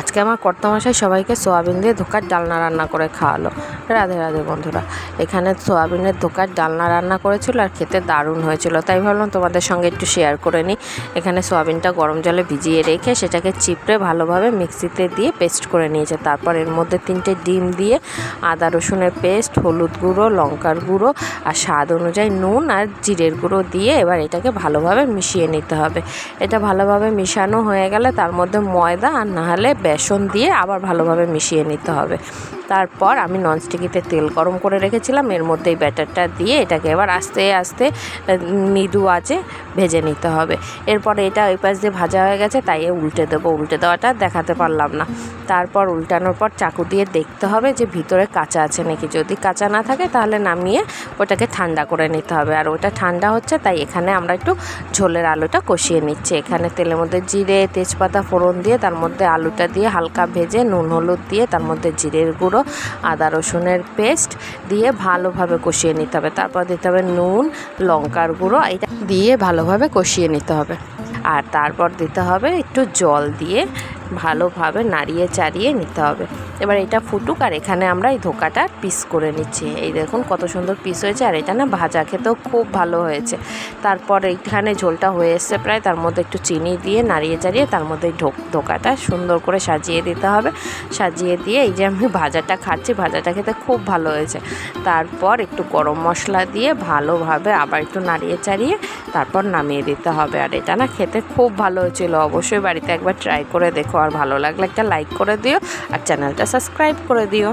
আজকে আমার কর্তামশাই সবাইকে সোয়াবিন দিয়ে ধোকার ডালনা রান্না করে খাওয়ালো। রাধে রাধে বন্ধুরা, এখানে সোয়াবিনের ধোকার ডালনা রান্না করেছিল আর খেতে দারুণ হয়েছিল। তাই ভাবলাম তোমাদের সঙ্গে একটু শেয়ার করে নিই। এখানে সোয়াবিনটা গরম জলে ভিজিয়ে রেখে সেটাকে চিপড়ে ভালোভাবে মিক্সিতে দিয়ে পেস্ট করে নিয়েছে। তারপর এর মধ্যে তিনটে ডিম দিয়ে আদা, রসুনের পেস্ট হলুদ গুঁড়ো, লঙ্কার গুঁড়ো আর স্বাদ অনুযায়ী নুন আর জিরের গুঁড়ো দিয়ে এবার এটাকে ভালোভাবে মিশিয়ে নিতে হবে। এটা ভালোভাবে মিশানো হয়ে গেলে তার মধ্যে ময়দা আর না হলে বেসন দিয়ে আবার ভালোভাবে মিশিয়ে নিতে হবে। তারপর আমি ননস্টিকিতে তেল গরম করে রেখেছিলাম। এর মধ্যে এই ব্যাটারটা দিয়ে এটাকে এবার আস্তে আস্তে মৃদু আঁচে ভেজে নিতে হবে। এরপর এটা ওই পাশ দিয়ে ভাজা হয়ে গেছে, তাই উল্টে দেবো। উল্টে দেওয়াটা দেখাতে পারলাম না। তারপর উল্টানোর পর চাকু দিয়ে দেখতে হবে যে ভিতরে কাঁচা আছে নাকি। যদি কাঁচা না থাকে তাহলে নামিয়ে ওটাকে ঠান্ডা করে নিতে হবে। আর ওটা ঠান্ডা হচ্ছে, তাই এখানে আমরা একটু ঝোলের আলুটা কষিয়ে নিচ্ছি। এখানে তেলের মধ্যে জিরে, তেজপাতা, ফোড়ন দিয়ে তার মধ্যে আলুটা দিয়ে হালকা ভেজে নুন, হলুদ দিয়ে তার মধ্যে জিরের গুঁড়ো, আদা রসুনের পেস্ট দিয়ে ভালোভাবে কষিয়ে নিতে হবে। তারপর দিতে হবে নুন, লঙ্কার গুঁড়ো এটা দিয়ে ভালোভাবে কষিয়ে নিতে হবে। আর তারপর দিতে হবে একটু জল দিয়ে ভালোভাবে নাড়িয়ে চাড়িয়ে নিতে হবে। এবার এটা ফুটুক আর এখানে আমরা এই ধোকাটা পিস করে নিচ্ছি। এই দেখুন কত সুন্দর পিস হয়েছে আর এটা না ভাজা খেতেও খুব ভালো হয়েছে। তারপর এইখানে ঝোলটা হয়ে এসছে প্রায়, তার মধ্যে একটু চিনি দিয়ে নাড়িয়ে চাড়িয়ে তার মধ্যে এই ধোকাটা সুন্দর করে সাজিয়ে দিতে হবে। সাজিয়ে দিয়ে এই যে আমি ভাজাটা খাচ্ছি, ভাজাটা খেতে খুব ভালো হয়েছে। তারপর একটু গরম মশলা দিয়ে ভালোভাবে আবার একটু নাড়িয়ে চাড়িয়ে তারপর নামিয়ে দিতে হবে। আর এটা না খেতে খুব ভালো হয়েছিল, অবশ্যই বাড়িতে একবার ট্রাই করে দেখো আর ভালো লাগলে একটা লাইক করে দিও আর চ্যানেলটা সাবস্ক্রাইব করে দিও।